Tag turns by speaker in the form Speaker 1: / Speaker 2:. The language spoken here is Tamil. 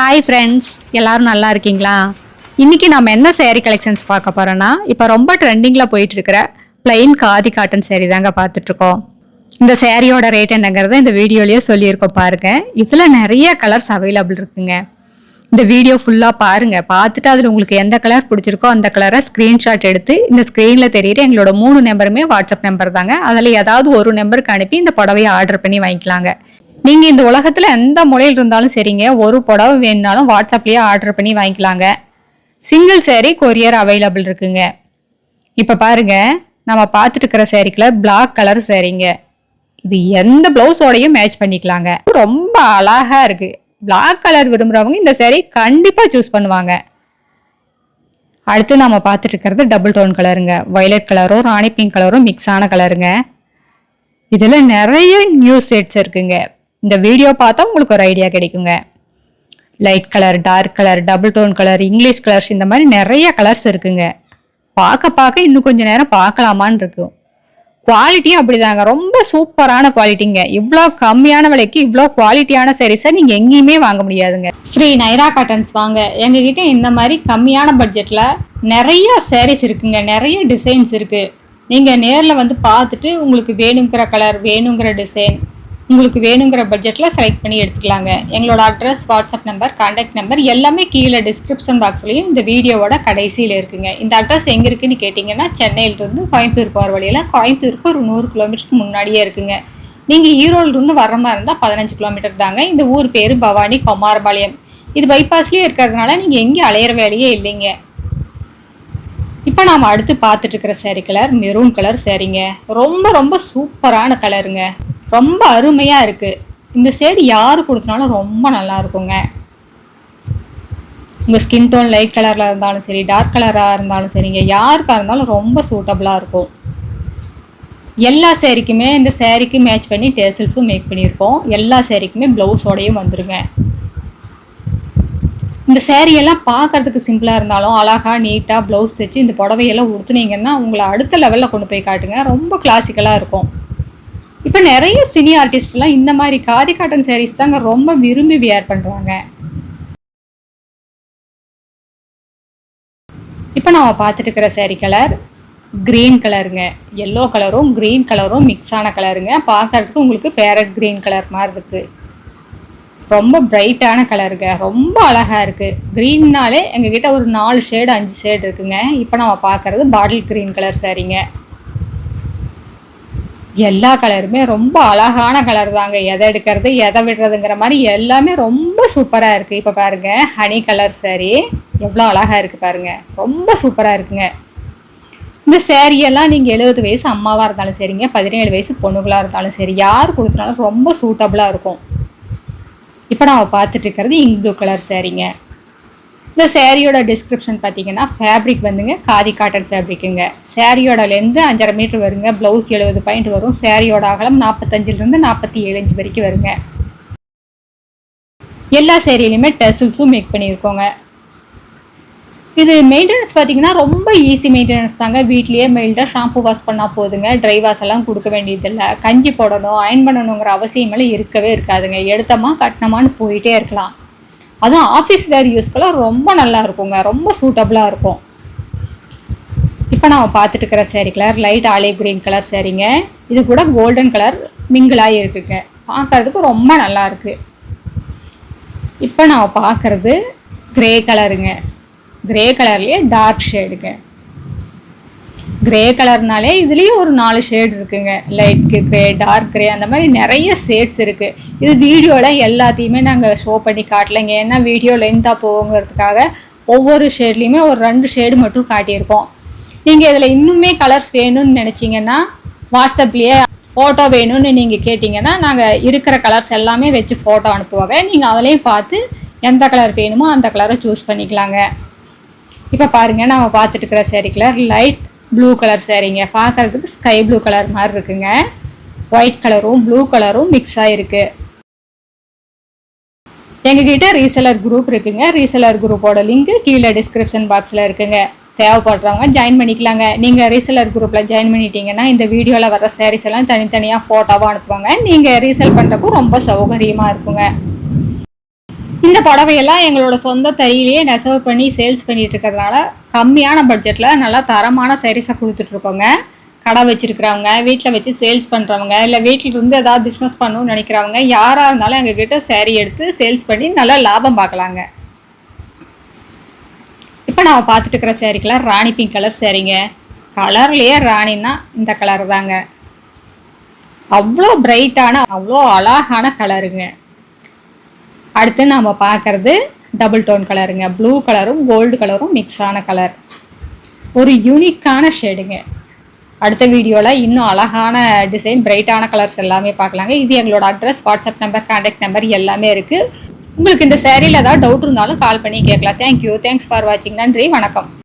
Speaker 1: ஹாய் ஃப்ரெண்ட்ஸ் எல்லாரும் நல்லா இருக்கீங்களா? இன்றைக்கி நம்ம என்ன சேரீ கலெக்ஷன்ஸ் பார்க்க போகிறோன்னா இப்போ ரொம்ப ட்ரெண்டிங்கில் போயிட்டுருக்கிற இருக்கிற காதி காட்டன் சேரீ தாங்க பார்த்துட்ருக்கோம் இந்த சேரீயோட ரேட் என்னங்கிறத இந்த வீடியோலேயே சொல்லியிருக்கோம் பாருங்கள் இதில் நிறைய கலர்ஸ் அவைலபிள் இருக்குங்க. இந்த வீடியோ ஃபுல்லாக பாருங்கள் பார்த்துட்டு அதில் உங்களுக்கு எந்த கலர் பிடிச்சிருக்கோ அந்த கலரை ஸ்க்ரீன்ஷாட் எடுத்து இந்த ஸ்க்ரீனில் தெரியிற எங்களோட மூணு நம்பருமே வாட்ஸ்அப் நம்பர் தாங்க. அதில் ஏதாவது ஒரு நம்பருக்கு அனுப்பி இந்த புடவையை ஆர்டர் பண்ணி வாங்கிக்கலாங்க. நீங்கள் இந்த உலகத்தில் எந்த முறையில் இருந்தாலும் சரிங்க. ஒரு புடவை வேணுனாலும் வாட்ஸ்அப்லேயே ஆர்டர் பண்ணி வாங்கிக்கலாங்க. சிங்கிள் சேரீ கொரியர் அவைலபிள் இருக்குங்க. இப்போ பாருங்க நம்ம பார்த்துட்டு இருக்கிற saree கலர் பிளாக் கலர் சேரீங்க இது எந்த பிளவுஸோடையும் மேட்ச் பண்ணிக்கலாங்க. ரொம்ப அழகா இருக்கு. பிளாக் கலர் விரும்புறவங்க இந்த சேரீ கண்டிப்பா சூஸ் பண்ணுவாங்க. அடுத்து நம்ம பார்த்துட்டு இருக்கிறது டபுள் டோன் கலருங்க வயலட் கலரும் ராணி பிங்க் கலரும் மிக்ஸ் ஆன கலருங்க இதில் நிறைய நியூ செட்ஸ் இருக்குங்க. இந்த வீடியோ பார்த்தா உங்களுக்கு ஒரு ஐடியா கிடைக்குங்க. Light colour dark colour double tone colour English colours இந்த மாதிரி நிறைய கலர்ஸ் இருக்குங்க. பார்க்க பார்க்க இன்னும் கொஞ்சம் நேரம் பார்க்கலாமான்னு இருக்கும் குவாலிட்டியும் அப்படிதாங்க. ரொம்ப சூப்பரான குவாலிட்டிங்க இவ்வளோ கம்மியான விலைக்கு இவ்வளோ குவாலிட்டியான சாரீஸை நீங்கள் எங்கேயுமே வாங்க முடியாதுங்க. ஸ்ரீ நைரா காட்டன்ஸ் வாங்க. எங்ககிட்ட இந்த மாதிரி கம்மியான பட்ஜெட்டில் நிறைய சாரீஸ் இருக்குங்க. நிறைய டிசைன்ஸ் இருக்குது நீங்கள் நேரில் வந்து பார்த்துட்டு உங்களுக்கு வேணுங்கிற கலர் வேணுங்கிற டிசைன் உங்களுக்கு வேணுங்கிற பட்ஜெட்டில் செலக்ட் பண்ணி எடுத்துக்கலாங்க. எங்களோட address WhatsApp number contact number எல்லாமே கீழே டிஸ்கிரிப்ஷன் பாக்ஸ்லையும் இந்த வீடியோவோட கடைசியில் இருக்குங்க. இந்த அட்ரஸ் எங்கே இருக்குன்னு கேட்டிங்கன்னா சென்னையிலிருந்து கோயம்புத்தூர் போகிற வழியில் கோயம்புத்தூருக்கு ஒரு நூறு கிலோமீட்டருக்கு முன்னாடியே இருக்குங்க. நீங்கள் ஈரோடுலேருந்து வர மாதிரி இருந்தால் பதினஞ்சு கிலோமீட்டர் தாங்க. இந்த ஊர் பேர் பவானி குமாரபாளையம். இது பைபாஸ்லேயே இருக்கிறதுனால நீங்கள் எங்கேயும் அலையிற வேலையே இல்லைங்க. இப்போ நாம் அடுத்து பார்த்துட்டு இருக்கிற சேரீ கலர் மெரூன் கலர் சேரீங்க ரொம்ப ரொம்ப சூப்பரான கலருங்க ரொம்ப அருமையாக இருக்குது இந்த ஷேடு யார் கொடுத்தனாலும் ரொம்ப நல்லா இருக்குங்க. உங்கள் ஸ்கின் டோன் லைட் கலரில் இருந்தாலும் சரி டார்க் கலராக இருந்தாலும் சரிங்க யாருக்காக இருந்தாலும் ரொம்ப சூட்டபுளாக இருக்கும். எல்லா சேரீக்குமே இந்த சேரீக்கு மேட்ச் பண்ணி டேசல்ஸும் மேக் பண்ணியிருக்கோம். எல்லா சேரீக்குமே ப்ளவுஸோடையும் வந்துருங்க. இந்த சேரீயெல்லாம் எல்லாம் பார்க்கறதுக்கு சிம்பிளாக இருந்தாலும் அழகாக நீட்டாக ப்ளவுஸ் தைச்சு இந்த புடவையெல்லாம் உடுத்துனீங்கன்னா உங்களை அடுத்த லெவலில் கொண்டு போய் காட்டுங்க. ரொம்ப கிளாசிக்கலாக இருக்கும். இப்போ நிறைய சினி ஆர்டிஸ்ட்லாம் இந்த மாதிரி காதி காட்டன் சாரீஸ் தாங்க ரொம்ப விரும்பி வியர் பண்ணுறாங்க இப்போ நாம் பார்த்துட்டு இருக்கிற சாரீ கலர் க்ரீன் கலருங்க எல்லோ கலரும் க்ரீன் கலரும் மிக்ஸ் ஆன கலருங்க பார்க்கறதுக்கு உங்களுக்கு பேரட் க்ரீன் கலர் மாதிரி இருக்குது ரொம்ப பிரைட்டான கலருங்க ரொம்ப அழகாக இருக்குது க்ரீன்னாலே எங்ககிட்ட ஒரு நாலு ஷேடு அஞ்சு ஷேடு இருக்குங்க. இப்போ நம்ம பார்க்கறது பாட்டில் க்ரீன் கலர் சாரீங்க எல்லா கலருமே ரொம்ப அழகான கலர் தாங்க. எதை எடுக்கிறது எதை விடுறதுங்கிற மாதிரி எல்லாமே ரொம்ப சூப்பராக இருக்குது இப்போ பாருங்கள் ஹனி கலர் saree எவ்வளோ அழகாக இருக்குது பாருங்கள் ரொம்ப சூப்பராக இருக்குங்க. இந்த சேரீயெல்லாம் நீங்கள் எழுபது வயசு அம்மாவாக இருந்தாலும் சரிங்க பதினேழு வயசு பொண்ணுகளாக இருந்தாலும் சரி யார் கொடுத்தனாலும் ரொம்ப சூட்டபுளாக இருக்கும். இப்போ நான் பார்த்துட்டு இருக்கிறது இங்க் ப்ளூ கலர் சேரீங்க இந்த சேரீயோட டிஸ்கிரிப்ஷன் பார்த்தீங்கன்னா ஃபேப்ரிக் வந்துங்க காதி காட்டன் ஃபேப்ரிக்குங்க சேரீயோட லென்த்து அஞ்சரை மீட்டர் வருங்க. ப்ளவுஸ் எழுபது பாயிண்ட் வரும். சேரீயோட அகலம் நாற்பத்தஞ்சிலிருந்து நாற்பத்தி ஏழு இன்ச் வரைக்கும் வருங்க. எல்லா சேரீலையுமே டெசில்ஸும் மேக் பண்ணியிருக்கோங்க. இது மெயின்டெனன்ஸ் பார்த்தீங்கன்னா ரொம்ப ஈஸி மெயின்டெனன்ஸ் தாங்க. வீட்லேயே மெயில்டாக ஷாம்பு வாஷ் பண்ணால் போதுங்க. ட்ரை வாஷ் எல்லாம் கொடுக்க வேண்டியதில்லை. கஞ்சி போடணும் அயன் பண்ணணுங்கிற அவசியமெல்லாம் இருக்கவே இருக்காதுங்க. எடுத்தோமா கட்டினமான்னு போயிட்டே இருக்கலாம். அதுவும் ஆஃபீஸ் வேர் யூஸ்க்கெல்லாம் ரொம்ப நல்லா இருக்குங்க ரொம்ப சூட்டபுளாக இருக்கும். இப்போ நான் பார்த்துட்டு இருக்கிற சேரீ கலர் லைட் ஆலே கிரீன் கலர் சேரீங்க இது கூட கோல்டன் கலர் மிங்கிளாகி இருக்குங்க. பார்க்கறதுக்கு ரொம்ப நல்லா இருக்கு இப்போ நான் பார்க்கறது கிரே கலருங்க கிரே கலர்லேயே டார்க் ஷேடுங்க கிரே கலர்னாலே இதுலேயும் ஒரு நாலு ஷேட் இருக்குங்க. லைட் கிரே டார்க் கிரே அந்த மாதிரி நிறைய ஷேட்ஸ் இருக்குது இது வீடியோவில் எல்லாத்தையுமே நாங்கள் ஷோ பண்ணி காட்டலைங்க. ஏன்னா வீடியோ லென்த்தாக போகுங்கிறதுக்காக ஒவ்வொரு ஷேட்லேயுமே ஒரு ரெண்டு ஷேடு மட்டும் காட்டியிருக்கோம். நீங்கள் இதில் இன்னுமே கலர்ஸ் வேணும்னு நினச்சிங்கன்னா வாட்ஸ்அப்லேயே ஃபோட்டோ வேணும்னு நீங்கள் கேட்டிங்கன்னா நாங்கள் இருக்கிற கலர்ஸ் எல்லாமே வச்சு ஃபோட்டோ அனுப்புவாங்க. நீங்கள் அதிலையும் பார்த்து எந்த கலர் வேணுமோ அந்த கலரை சூஸ் பண்ணிக்கலாங்க. இப்போ பாருங்க நம்ம பார்த்துட்டு இருக்கிற saree colour light blue colour சேரீங்க பார்க்கறதுக்கு ஸ்கை ப்ளூ கலர் மாதிரி இருக்குங்க. ஒயிட் கலரும் ப்ளூ கலரும் மிக்ஸ் ஆகிருக்கு எங்ககிட்ட ரீசெலர் குரூப் இருக்குங்க. ரீசெலர் குரூப்போட லிங்க் கீழே டிஸ்கிரிப்ஷன் பாக்ஸில் இருக்குங்க. தேவைப்படுறவங்க ஜாயின் பண்ணிக்கலாங்க. நீங்கள் ரீசெலர் குரூப்பில் ஜாயின் பண்ணிட்டீங்கன்னா இந்த வீடியோவில் வர sarees எல்லாம் தனித்தனியாக ஃபோட்டோவாக அனுப்புவாங்க. நீங்கள் ரீசெல் பண்ணுறப்போ ரொம்ப சௌகரியமாக இருக்குங்க. இந்த புடவையெல்லாம் எங்களோட சொந்த தறியிலேயே நெசவு பண்ணி சேல்ஸ் பண்ணிட்டு இருக்கிறதுனால கம்மியான பட்ஜெட்டில் நல்லா தரமான சேரீஸை கொடுத்துட்ருக்கோங்க கடை வச்சிருக்கிறவங்க வீட்டில் வச்சு சேல்ஸ் பண்ணுறவங்க இல்லை வீட்டில் இருந்து ஏதாவது பிஸ்னஸ் பண்ணணும்னு நினைக்கிறவங்க யாராக இருந்தாலும் எங்ககிட்ட சேரீ எடுத்து சேல்ஸ் பண்ணி நல்லா லாபம் பார்க்கலாங்க. இப்போ நான் பார்த்துட்டு இருக்கிற சேரீக்கெல்லாம் ராணி பிங்க் கலர் சேரீங்க கலர்லேயே ராணின்னா இந்த கலர் தாங்க. அவ்வளோ பிரைட்டான அவ்வளோ அழகான கலருங்க அடுத்து நாம் பார்க்கறது டபுள் டோன் கலருங்க ப்ளூ கலரும் கோல்டு கலரும் மிக்ஸான கலர் ஒரு யூனிக்கான ஷேடுங்க அடுத்த வீடியோவில் இன்னும் அழகான டிசைன் பிரைட்டான கலர்ஸ் எல்லாமே பார்க்கலாங்க. இது எங்களோட address WhatsApp number contact number எல்லாமே இருக்குது உங்களுக்கு இந்த சேரீல ஏதாவது டவுட் இருந்தாலும் கால் பண்ணி கேட்கலாம். தேங்க்யூ தேங்க்ஸ் ஃபார் வாட்சிங் நன்றி. வணக்கம்.